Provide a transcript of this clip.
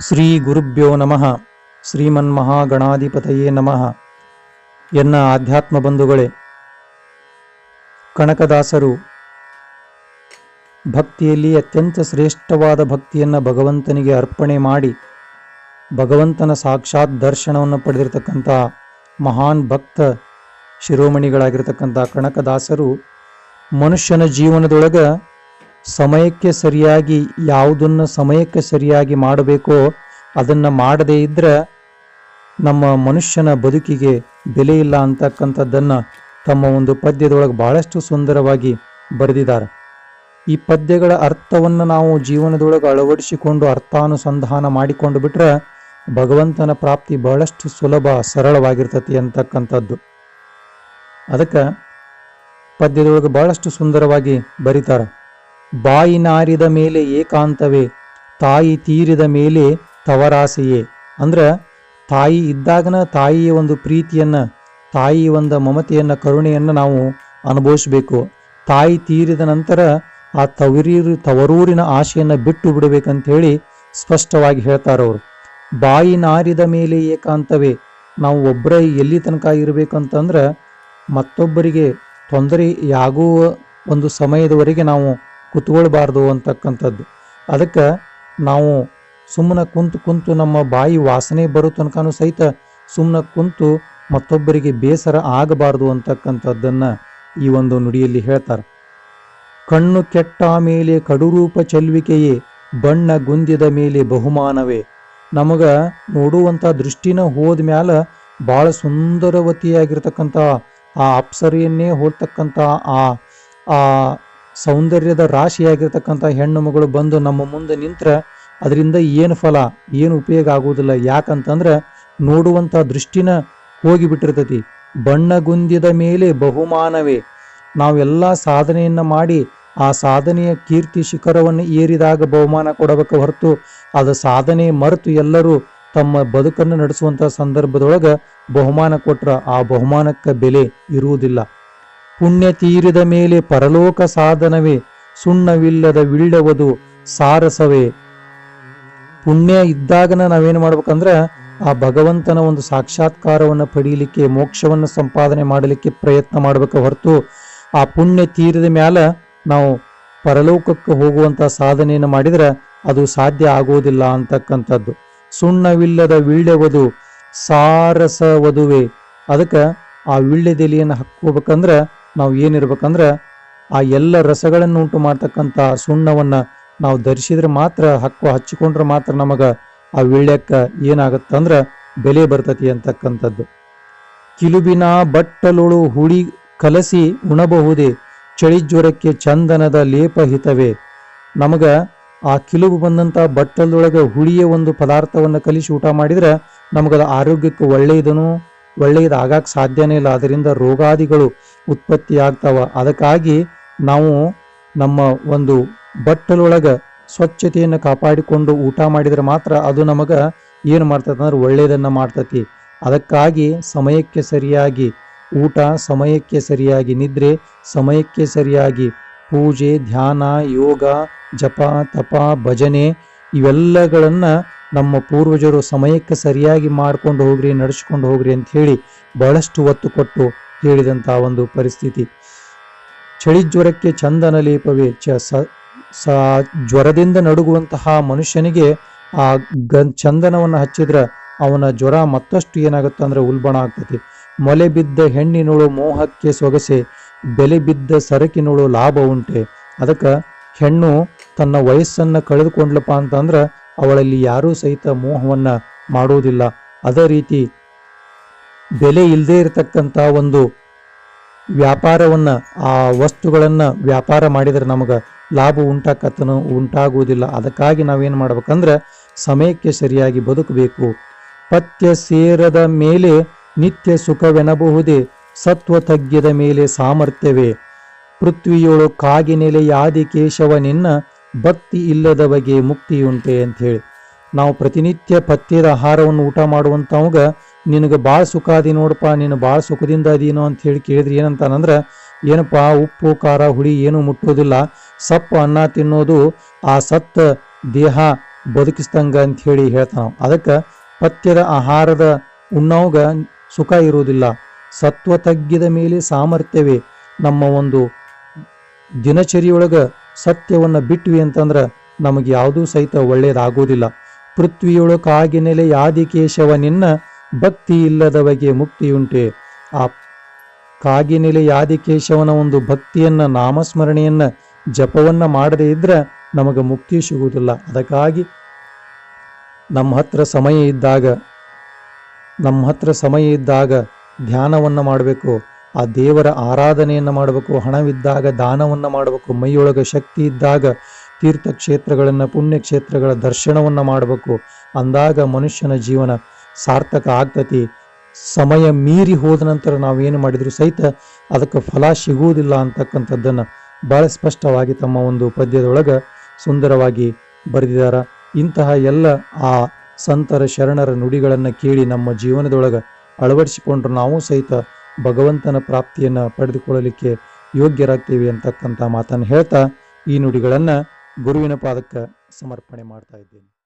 ಶ್ರೀ ಗುರುಭ್ಯೋ ನಮಃ. ಶ್ರೀಮನ್ಮಹಾಗಣಾಧಿಪತಯೇ ನಮಃ. ಎನ್ನ ಆಧ್ಯಾತ್ಮ ಬಂಧುಗಳೇ, ಕನಕದಾಸರು, ಭಕ್ತಿಯಲ್ಲಿ ಅತ್ಯಂತ ಶ್ರೇಷ್ಠವಾದ ಭಕ್ತಿಯನ್ನು ಭಗವಂತನಿಗೆ ಅರ್ಪಣೆ ಮಾಡಿ ಭಗವಂತನ ಸಾಕ್ಷಾತ್ ದರ್ಶನವನ್ನು ಪಡೆದಿರತಕ್ಕಂಥ ಮಹಾನ್ ಭಕ್ತ ಶಿರೋಮಣಿಗಳಾಗಿರ್ತಕ್ಕಂಥ ಕನಕದಾಸರು ಮನುಷ್ಯನ ಜೀವನದೊಳಗ ಸಮಯಕ್ಕೆ ಸರಿಯಾಗಿ, ಯಾವುದನ್ನು ಸಮಯಕ್ಕೆ ಸರಿಯಾಗಿ ಮಾಡಬೇಕೋ ಅದನ್ನು ಮಾಡದೇ ಇದ್ದರೆ ನಮ್ಮ ಮನುಷ್ಯನ ಬದುಕಿಗೆ ಬೆಲೆ ಇಲ್ಲ ಅಂತಕ್ಕಂಥದ್ದನ್ನು ತಮ್ಮ ಒಂದು ಪದ್ಯದೊಳಗೆ ಬಹಳಷ್ಟು ಸುಂದರವಾಗಿ ಬರೆದಿದ್ದಾರೆ. ಈ ಪದ್ಯಗಳ ಅರ್ಥವನ್ನು ನಾವು ಜೀವನದೊಳಗೆ ಅಳವಡಿಸಿಕೊಂಡು ಅರ್ಥಾನುಸಂಧಾನ ಮಾಡಿಕೊಂಡು ಬಿಟ್ರೆ ಭಗವಂತನ ಪ್ರಾಪ್ತಿ ಬಹಳಷ್ಟು ಸುಲಭ, ಸರಳವಾಗಿರ್ತತಿ ಅಂತಕ್ಕಂಥದ್ದು. ಅದಕ್ಕೆ ಪದ್ಯದೊಳಗೆ ಬಹಳಷ್ಟು ಸುಂದರವಾಗಿ ಬರೀತಾರೆ. ಬಾಯಿ ನಾರಿದ ಮೇಲೆ ಏಕಾಂತವೇ, ತಾಯಿ ತೀರಿದ ಮೇಲೆ ತವರಾಸೆಯೇ. ಅಂದ್ರೆ, ತಾಯಿ ಇದ್ದಾಗನ ತಾಯಿಯ ಒಂದು ಪ್ರೀತಿಯನ್ನ, ತಾಯಿ ಒಂದು ಮಮತೆಯನ್ನ, ಕರುಣೆಯನ್ನು ನಾವು ಅನುಭವಿಸಬೇಕು. ತಾಯಿ ತೀರಿದ ನಂತರ ಆ ತವರೀರು, ತವರೂರಿನ ಆಶೆಯನ್ನು ಬಿಟ್ಟು ಬಿಡಬೇಕಂತ ಹೇಳಿ ಸ್ಪಷ್ಟವಾಗಿ ಹೇಳ್ತಾರವರು ಬಾಯಿ ನಾರಿದ ಮೇಲೆ ಏಕಾಂತವೇ, ನಾವು ಒಬ್ಬರೇ ಎಲ್ಲಿ ತನಕ ಇರಬೇಕಂತಂದ್ರೆ ಮತ್ತೊಬ್ಬರಿಗೆ ತೊಂದರೆಯಾಗುವ ಒಂದು ಸಮಯದವರೆಗೆ ನಾವು ಕುತ್ಕೊಳ್ಬಾರ್ದು ಅಂತಕ್ಕಂಥದ್ದು. ಅದಕ್ಕೆ ನಾವು ಸುಮ್ಮನೆ ಕುಂತು ಕುಂತು ನಮ್ಮ ಬಾಯಿ ವಾಸನೆ ಬರೋ ತನಕನೂ ಸಹಿತ ಸುಮ್ಮನೆ ಕುಂತು ಮತ್ತೊಬ್ಬರಿಗೆ ಬೇಸರ ಆಗಬಾರ್ದು ಅಂತಕ್ಕಂಥದ್ದನ್ನು ಈ ಒಂದು ನುಡಿಯಲ್ಲಿ ಹೇಳ್ತಾರೆ. ಕಣ್ಣು ಕೆಟ್ಟ ಮೇಲೆ ಕಡುರೂಪ ಚೆಲ್ವಿಕೆಯೇ ಬಣ್ಣ ಗುಂದಿದ ಮೇಲೆ ಬಹುಮಾನವೇ. ನಮಗ ನೋಡುವಂಥ ದೃಷ್ಟಿನ ಹೋದ ಮ್ಯಾಲ ಭಾಳ ಸುಂದರವತಿಯಾಗಿರ್ತಕ್ಕಂಥ ಆ ಅಪ್ಸರೆಯನ್ನೇ ಹೋಲ್ತಕ್ಕಂಥ ಆ ಆ ಸೌಂದರ್ಯದ ರಾಶಿಯಾಗಿರ್ತಕ್ಕಂಥ ಹೆಣ್ಣು ಮಗಳು ಬಂದು ನಮ್ಮ ಮುಂದೆ ನಿಂತ್ರ ಅದರಿಂದ ಏನು ಫಲ, ಏನು ಉಪಯೋಗ ಆಗುವುದಿಲ್ಲ. ಯಾಕಂತಂದ್ರೆ ನೋಡುವಂಥ ದೃಷ್ಟಿನ ಹೋಗಿಬಿಟ್ಟಿರ್ತತಿ. ಬಣ್ಣಗುಂದಿದ ಮೇಲೆ ಬಹುಮಾನವೇ. ನಾವೆಲ್ಲ ಸಾಧನೆಯನ್ನ ಮಾಡಿ ಆ ಸಾಧನೆಯ ಕೀರ್ತಿ ಶಿಖರವನ್ನು ಏರಿದಾಗ ಬಹುಮಾನ ಕೊಡಬೇಕು ಹೊರತು ಅದು ಸಾಧನೆ ಮರೆತು ಎಲ್ಲರೂ ತಮ್ಮ ಬದುಕನ್ನು ನಡೆಸುವಂಥ ಸಂದರ್ಭದೊಳಗೆ ಬಹುಮಾನ ಕೊಟ್ರ ಆ ಬಹುಮಾನಕ್ಕೆ ಬೆಲೆ ಇರುವುದಿಲ್ಲ. ಪುಣ್ಯ ತೀರಿದ ಮೇಲೆ ಪರಲೋಕ ಸಾಧನವೇ, ಸುಣ್ಣವಿಲ್ಲದ ವಿಳ್ಳವದು ಸಾರಸವೇ. ಪುಣ್ಯ ಇದ್ದಾಗನ ನಾವೇನು ಮಾಡ್ಬೇಕಂದ್ರೆ, ಆ ಭಗವಂತನ ಒಂದು ಸಾಕ್ಷಾತ್ಕಾರವನ್ನು ಪಡೀಲಿಕ್ಕೆ, ಮೋಕ್ಷವನ್ನು ಸಂಪಾದನೆ ಮಾಡಲಿಕ್ಕೆ ಪ್ರಯತ್ನ ಮಾಡಬೇಕು ಹೊರತು, ಆ ಪುಣ್ಯ ತೀರಿದ ಮ್ಯಾಲ ನಾವು ಪರಲೋಕಕ್ಕೆ ಹೋಗುವಂಥ ಸಾಧನೆಯನ್ನು ಮಾಡಿದ್ರೆ ಅದು ಸಾಧ್ಯ ಆಗುವುದಿಲ್ಲ ಅಂತಕ್ಕಂಥದ್ದು. ಸುಣ್ಣವಿಲ್ಲದ ವೀಳ್ಯವದು ಸಾರಸ ವಧುವೆ ಅದಕ್ಕೆ ಆ ವೀಳ್ಯದೆಲೆಯನ್ನು ಹಾಕೋಬೇಕಂದ್ರೆ ನಾವು ಏನಿರ್ಬೇಕಂದ್ರೆ ಆ ಎಲ್ಲ ರಸಗಳನ್ನು ಉಂಟು ಮಾಡ್ತಕ್ಕಂಥ ಸುಣ್ಣವನ್ನು ನಾವು ಧರಿಸಿದ್ರೆ ಮಾತ್ರ, ಹಕ್ಕು ಹಚ್ಚಿಕೊಂಡ್ರೆ ಮಾತ್ರ ನಮಗ ಆ ವೀಳ್ಯಕ್ಕ ಏನಾಗತ್ತಂದ್ರೆ ಬೆಲೆ ಬರ್ತತಿ ಅಂತಕ್ಕಂಥದ್ದು. ಕಿಲುಬಿನ ಬಟ್ಟಲುಳು ಹುಳಿ ಕಲಸಿ ಉಣಬಹುದೇ, ಚಳಿಜ್ವರಕ್ಕೆ ಚಂದನದ ಲೇಪ ಹಿತವೇ. ನಮಗ ಆ ಕಿಲುಬು ಬಂದಂತ ಬಟ್ಟಲದೊಳಗೆ ಹುಳಿಯ ಒಂದು ಪದಾರ್ಥವನ್ನು ಕಲಿಸಿ ಊಟ ಮಾಡಿದ್ರೆ ನಮಗದ ಆರೋಗ್ಯಕ್ಕೆ ಒಳ್ಳೆಯದನು ಒಳ್ಳೆಯದು ಆಗಾಕ ಸಾಧ್ಯನೇ ಇಲ್ಲ. ಅದರಿಂದ ರೋಗಾದಿಗಳು ಉತ್ಪತ್ತಿ ಆಗ್ತಾವ ಅದಕ್ಕಾಗಿ ನಾವು ನಮ್ಮ ಒಂದು ಬಟ್ಟಲೊಳಗ ಸ್ವಚ್ಛತೆಯನ್ನು ಕಾಪಾಡಿಕೊಂಡು ಊಟ ಮಾಡಿದ್ರೆ ಮಾತ್ರ ಅದು ನಮಗೆ ಏನು ಮಾಡ್ತೈತೆ ಅಂದ್ರೆ ಒಳ್ಳೆಯದನ್ನ ಮಾಡ್ತತಿ. ಅದಕ್ಕಾಗಿ ಸಮಯಕ್ಕೆ ಸರಿಯಾಗಿ ಊಟ, ಸಮಯಕ್ಕೆ ಸರಿಯಾಗಿ ನಿದ್ರೆ, ಸಮಯಕ್ಕೆ ಸರಿಯಾಗಿ ಪೂಜೆ, ಧ್ಯಾನ, ಯೋಗ, ಜಪ, ತಪ, ಭಜನೆ ಇವೆಲ್ಲಗಳನ್ನ ನಮ್ಮ ಪೂರ್ವಜರು ಸಮಯಕ್ಕೆ ಸರಿಯಾಗಿ ಮಾಡ್ಕೊಂಡು ಹೋಗ್ರಿ, ನಡೆಸ್ಕೊಂಡು ಹೋಗ್ರಿ ಅಂತ ಹೇಳಿ ಬಹಳಷ್ಟು ಒತ್ತು ಕೊಟ್ಟು ಹೇಳಿದಂಥ ಒಂದು ಪರಿಸ್ಥಿತಿ. ಚಳಿ ಜ್ವರಕ್ಕೆ ಚಂದನ ಲೇಪವೇ ಚ ಸ ಜ್ವರದಿಂದ ನಡುಗುವಂತಹ ಮನುಷ್ಯನಿಗೆ ಆ ಗ ಚಂದನವನ್ನು ಹಚ್ಚಿದ್ರ ಅವನ ಜ್ವರ ಮತ್ತಷ್ಟು ಏನಾಗುತ್ತೆ ಅಂದ್ರೆ ಉಲ್ಬಣ ಆಗ್ತತಿ. ಮೊಲೆ ಬಿದ್ದ ಹೆಣ್ಣಿನೋಳು ಮೋಹಕ್ಕೆ ಸೊಗಸೆ, ಬೆಲೆ ಬಿದ್ದ ಸರಕಿನೋಳು ಲಾಭ ಉಂಟೆ. ಅದಕ್ಕೆ ಹೆಣ್ಣು ತನ್ನ ವಯಸ್ಸನ್ನು ಕಳೆದುಕೊಂಡ್ಲಪ್ಪ ಅಂತಂದ್ರೆ ಅವಳಲ್ಲಿ ಯಾರೂ ಸಹಿತ ಮೋಹವನ್ನು ಮಾಡುವುದಿಲ್ಲ ಅದೇ ರೀತಿ ಬೆಲೆ ಇಲ್ಲದೆ ಇರತಕ್ಕಂಥ ಒಂದು ವ್ಯಾಪಾರವನ್ನ, ಆ ವಸ್ತುಗಳನ್ನ ವ್ಯಾಪಾರ ಮಾಡಿದ್ರೆ ನಮಗೆ ಲಾಭ ಉಂಟಾಕತ್ತನು ಉಂಟಾಗುವುದಿಲ್ಲ. ಅದಕ್ಕಾಗಿ ನಾವೇನು ಮಾಡ್ಬೇಕಂದ್ರೆ, ಸಮಯಕ್ಕೆ ಸರಿಯಾಗಿ ಬದುಕಬೇಕು. ಪಥ್ಯ ಸೇರದ ಮೇಲೆ ನಿತ್ಯ ಸುಖವೆನಬಹುದೇ ಸತ್ವ ತಗ್ಗಿದ ಮೇಲೆ ಸಾಮರ್ಥ್ಯವೇ? ಪೃಥ್ವಿಯೊಳು ಕಾಗಿನೆಲೆ ಯಾದಿ ಕೇಶವ ನಿನ್ನ ಭಕ್ತಿ ಇಲ್ಲದ ಬಗ್ಗೆ ಮುಕ್ತಿಯುಂಟೆ ಅಂತ ಹೇಳಿ ನಾವು ಪ್ರತಿನಿತ್ಯ ಪಥ್ಯದ ಆಹಾರವನ್ನು ಊಟ ಮಾಡುವಂತವಾಗ ನಿನಗೆ ಭಾಳ ಸುಖ ಅದಿ ನೋಡಪ್ಪ, ನೀನು ಭಾಳ ಸುಖದಿಂದ ಅದೀನೋ ಅಂತ ಹೇಳಿ ಕೇಳಿದ್ರೆ ಏನಂತಾನಂದ್ರೆ, ಏನಪ್ಪ, ಉಪ್ಪು, ಖಾರ, ಹುಳಿ ಏನೂ ಮುಟ್ಟೋದಿಲ್ಲ, ಸಪ್ಪು ಅನ್ನ ತಿನ್ನೋದು ಆ ಸತ್ತ ದೇಹ ಬದುಕಿಸ್ದಂಗ ಅಂತ ಹೇಳಿ ಹೇಳ್ತಾನ ಅದಕ್ಕೆ ಪಥ್ಯದ ಆಹಾರದ ಉಣ್ಣೋಗ ಸುಖ ಇರುವುದಿಲ್ಲ. ಸತ್ವ ತಗ್ಗಿದ ಮೇಲೆ ಸಾಮರ್ಥ್ಯವೇ ನಮ್ಮ ಒಂದು ದಿನಚರಿಯೊಳಗ ಸತ್ಯವನ್ನ ಬಿಟ್ವಿ ಅಂತಂದ್ರೆ ನಮಗೆ ಯಾವುದೂ ಸಹಿತ ಒಳ್ಳೆಯದಾಗುವುದಿಲ್ಲ ಪೃಥ್ವಿಯೊಳಕಾಗಿ ನೆಲೆ ಯಾದಿ ಕೇಶವ ನಿನ್ನ ಭಕ್ತಿ ಇಲ್ಲದವಗೆ ಮುಕ್ತಿಯುಂಟೆ. ಆ ಕಾಗಿನೆಲೆ ಆದಿಕೇಶವನ ಒಂದು ಭಕ್ತಿಯನ್ನ, ನಾಮಸ್ಮರಣೆಯನ್ನ, ಜಪವನ್ನ ಮಾಡದೇ ಇದ್ರೆ ನಮಗೆ ಮುಕ್ತಿ ಸಿಗುವುದಿಲ್ಲ. ಅದಕ್ಕಾಗಿ ನಮ್ಮ ಹತ್ರ ಸಮಯ ಇದ್ದಾಗ, ನಮ್ಮ ಹತ್ರ ಸಮಯ ಇದ್ದಾಗ ಧ್ಯಾನವನ್ನ ಮಾಡಬೇಕು. ಆ ದೇವರ ಆರಾಧನೆಯನ್ನ ಮಾಡಬೇಕು. ಹಣವಿದ್ದಾಗ ದಾನವನ್ನ ಮಾಡಬೇಕು. ಮೈಯೊಳಗ ಶಕ್ತಿ ಇದ್ದಾಗ ತೀರ್ಥಕ್ಷೇತ್ರಗಳನ್ನು ಪುಣ್ಯಕ್ಷೇತ್ರಗಳ ದರ್ಶನವನ್ನ ಮಾಡಬೇಕು. ಅಂದಾಗ ಮನುಷ್ಯನ ಜೀವನ ಸಾರ್ಥಕ ಆಗ್ತತಿ. ಸಮಯ ಮೀರಿ ಹೋದ ನಂತರ ನಾವೇನು ಮಾಡಿದ್ರು ಸಹಿತ ಅದಕ್ಕೆ ಫಲ ಸಿಗುವುದಿಲ್ಲ ಅಂತಕ್ಕಂಥದ್ದನ್ನು ಬಹಳ ಸ್ಪಷ್ಟವಾಗಿ ತಮ್ಮ ಒಂದು ಪದ್ಯದೊಳಗೆ ಸುಂದರವಾಗಿ ಬರೆದಿದ್ದಾರೆ ಇಂತಹ ಎಲ್ಲ ಆ ಸಂತರ ಶರಣರ ನುಡಿಗಳನ್ನು ಕೇಳಿ ನಮ್ಮ ಜೀವನದೊಳಗೆ ಅಳವಡಿಸಿಕೊಂಡ್ರೆ ನಾವು ಸಹಿತ ಭಗವಂತನ ಪ್ರಾಪ್ತಿಯನ್ನ ಪಡೆದುಕೊಳ್ಳಲಿಕ್ಕೆ ಯೋಗ್ಯರಾಗ್ತೀವಿ ಅಂತಕ್ಕಂಥ ಮಾತನ್ನು ಹೇಳ್ತಾ ಈ ನುಡಿಗಳನ್ನು ಗುರುವಿನ ಪಾದಕ್ಕೆ ಸಮರ್ಪಣೆ ಮಾಡ್ತಾ ಇದ್ದೇನೆ.